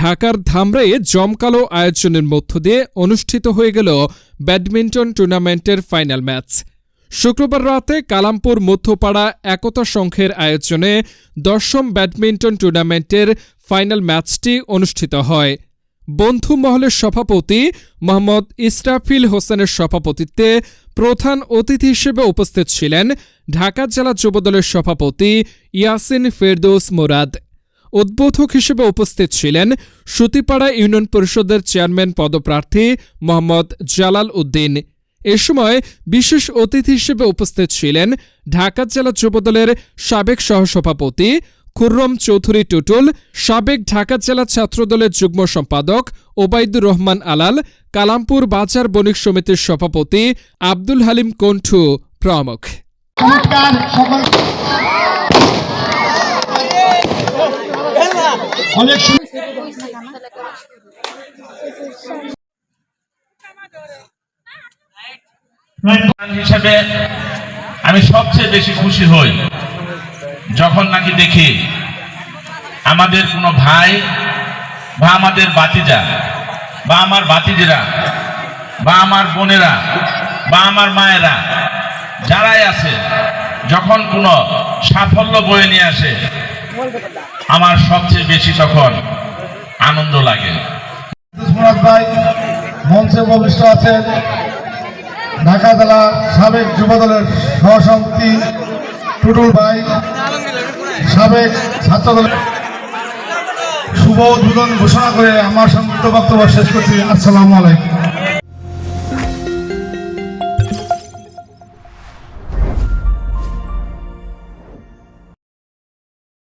ঢাকার ধামরায়ে জমকালো আয়োজনের মধ্য দিয়ে অনুষ্ঠিত হয়ে গেল ব্যাডমিন্টন টুর্নামেন্টের ফাইনাল ম্যাচ। শুক্রবার রাতে কালামপুর মধ্যপাড়া একতা সংঘের আয়োজনে দশম ব্যাডমিন্টন টুর্নামেন্টের ফাইনাল ম্যাচটি অনুষ্ঠিত হয়। বন্ধু মহলের সভাপতি মোহাম্মদ ইস্টাফিল হোসেনের সভাপতিত্বে প্রধান অতিথি হিসেবে উপস্থিত ছিলেন ঢাকা জেলা যুবদলের সভাপতি ইয়াসিন ফেরদৌস মোরাদ। উদ্বোধক হিসেবে উপস্থিত ছিলেন সুতিপাড়া ইউনিয়ন পরিষদের চেয়ারম্যান পদপ্রার্থী মোহাম্মদ জালাল উদ্দিন। এ সময় বিশেষ অতিথি হিসেবে উপস্থিত ছিলেন ঢাকা জেলা যুবদলের সাবেক সহসভাপতি খুররম চৌধুরী টুটুল, সাবেক ঢাকা জেলা ছাত্রদলের যুগ্ম সম্পাদক ওবায়দুর রহমান আলাল, কালামপুর বাজার বণিক সমিতির সভাপতি আব্দুল হালিম কণ্ঠু প্রমুখ। অনেক আমি সবচেয়ে বেশি খুশি হই যখন নাকি দেখি আমাদের কোনো ভাই বা আমাদের বাতিজা বা আমার বাতিজেরা বা আমার বোনেরা বা আমার মায়েরা যারাই আছে, যখন কোনো সাফল্য বয়ে নিয়ে আসে আমার সবচেয়ে বেশি তখন আনন্দ লাগে। মঞ্চে উপবিষ্ট আছেন ঢাকা জেলা সাবেক যুবদলের সহসভাপতি টুটুল ভাই, সাবেক ছাত্রদলের শুভ উদ্বোধন ঘোষণা করে আমার সংযুক্ত বক্তব্য শেষ করছি। আসসালামু আলাইকুম।